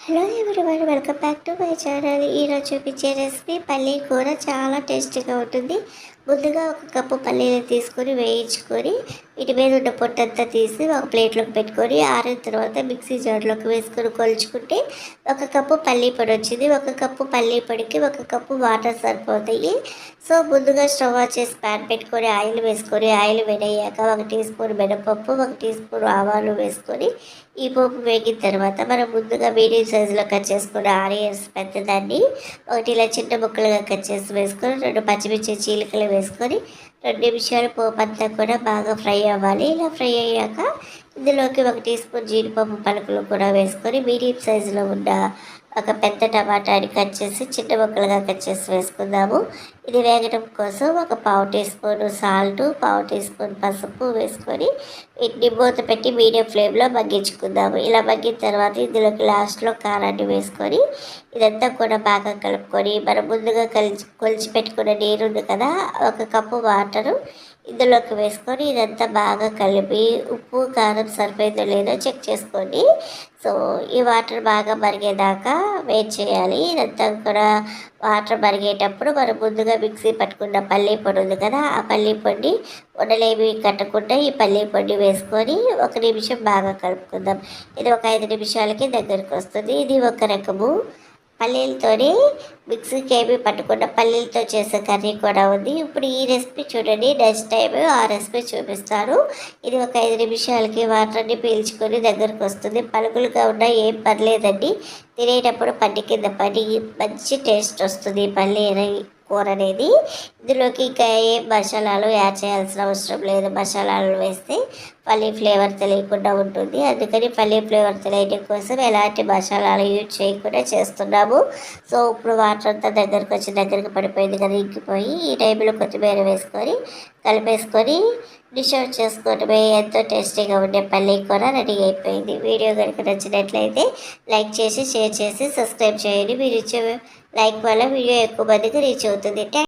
Hello everyone welcome back to my channel. ఈరోజు చూపించే recipe పల్లీ కూర చాలా టేస్టీగా ఉంటుంది. ముందుగా ఒక కప్పు పల్లీలు తీసుకొని వేయించుకొని వీటి మీద ఉన్న పొట్టంతా తీసి ఒక ప్లేట్లోకి పెట్టుకొని ఆరిన తర్వాత మిక్సీ జార్లోకి వేసుకొని కొలుచుకుంటే ఒక కప్పు పల్లీ పొడి వచ్చింది. ఒక కప్పు పల్లీ పొడికి ఒక కప్పు వాటర్ సరిపోతాయి. సో ముందుగా స్టవ్ వచ్చేసి చేసి ప్యాన్ పెట్టుకొని ఆయిల్ వేసుకొని ఆయిల్ వేడయ్యాక ఒక టీ స్పూన్ మినపప్పు ఒక టీ స్పూన్ ఆవాలు వేసుకొని ఈ పోపు వేగిన తర్వాత మనం ముందుగా మీడియం సైజులో కట్ చేసుకున్న ఆనియన్స్ పెద్దదాన్ని ఒకటి ఇలా చిన్న ముక్కలుగా కట్ చేసి వేసుకొని రెండు పచ్చిమిర్చి చీలికలు వేసుకొని రెండు నిమిషాలు పోపంతా కూడా బాగా ఫ్రై అవ్వాలి. ఇలా ఫ్రై అయ్యాక ఇందులోకి ఒక టీ స్పూన్ జీడిపప్పు పలుకులు కూడా వేసుకొని మీడియం సైజులో ఉన్న ఒక పెద్ద టమాటాని కట్ చేసి చిన్న ముక్కలుగా కట్ చేసి వేసుకుందాము. ఇది వేగడం కోసం ఒక పావు టీ స్పూన్ సాల్ట్ పావు టీ స్పూన్ పసుపు వేసుకొని వీటిని మూత పెట్టి మీడియం ఫ్లేమ్లో మగ్గించుకుందాము. ఇలా మగ్గిన తర్వాత ఇందులోకి లాస్ట్లో కారాన్ని వేసుకొని ఇదంతా కూడా బాగా కలుపుకొని మనం ముందుగా కలిసి కొలిచి పెట్టుకున్న నీరు ఉంది కదా ఒక కప్పు వాటరు ఇందులోకి వేసుకొని ఇదంతా బాగా కలిపి ఉప్పు కారం సరిపోయిందో లేదో చెక్ చేసుకోండి సో ఈ వాటర్ బాగా మరిగేదాకా వెయిట్ చేయాలి. ఇదంతా కూడా వాటర్ మరిగేటప్పుడు మనం ముందుగా మిక్సీ పట్టుకున్న పల్లీ పొడి ఉంది కదా ఆ పల్లీ పొడి ఉండలేమి కట్టకుండా ఈ పల్లీ పొడి వేసుకొని ఒక నిమిషం బాగా కలుపుకుందాం. ఇది ఒక ఐదు నిమిషాలకి దగ్గరికి వస్తుంది. ఇది ఒక రకము పల్లీలతోని మిక్సీకి ఏమి పట్టుకున్న పల్లీలతో చేసే కర్రీ కూడా ఉంది. ఇప్పుడు ఈ రెసిపీ చూడండి. నెక్స్ట్ టైం ఆ రెసిపీ చూపిస్తాను. ఇది ఒక ఐదు నిమిషాలకి వాటర్ని పీల్చుకొని దగ్గరకు వస్తుంది. పలుకులుగా ఉన్నా ఏం పర్లేదండి. తినేటప్పుడు పండి కింద పడి మంచి టేస్ట్ వస్తుంది పల్లీ కూర అనేది ఇందులోకి ఇంకా ఏ మసాలాలు యాడ్ చేయాల్సిన అవసరం లేదు. మసాలాలు వేస్తే పల్లీ ఫ్లేవర్ తెలియకుండా ఉంటుంది. అందుకని పల్లీ ఫ్లేవర్ తెలియడం కోసం ఎలాంటి మసాలాలు యూజ్ చేయకుండా చేస్తున్నాము. సో ఇప్పుడు వాటర్ అంతా దగ్గరకు వచ్చి దగ్గరికి పడిపోయింది కదా ఇంకిపోయి ఈ టైంలో కొత్తిమీర వేసుకొని కలిపేసుకొని డిష్ అవుట్ చేసుకోవడమే ఎంతో టేస్టీగా ఉండే పల్లీ కూర రెడీ అయిపోయింది. వీడియో కనుక నచ్చినట్లయితే లైక్ చేసి షేర్ చేసి సబ్స్క్రైబ్ చేయండి. మీరు ఇచ్చే లైక్ వల్ల వీడియో ఎక్కువ మందికి రీచ్ అవుతుంది.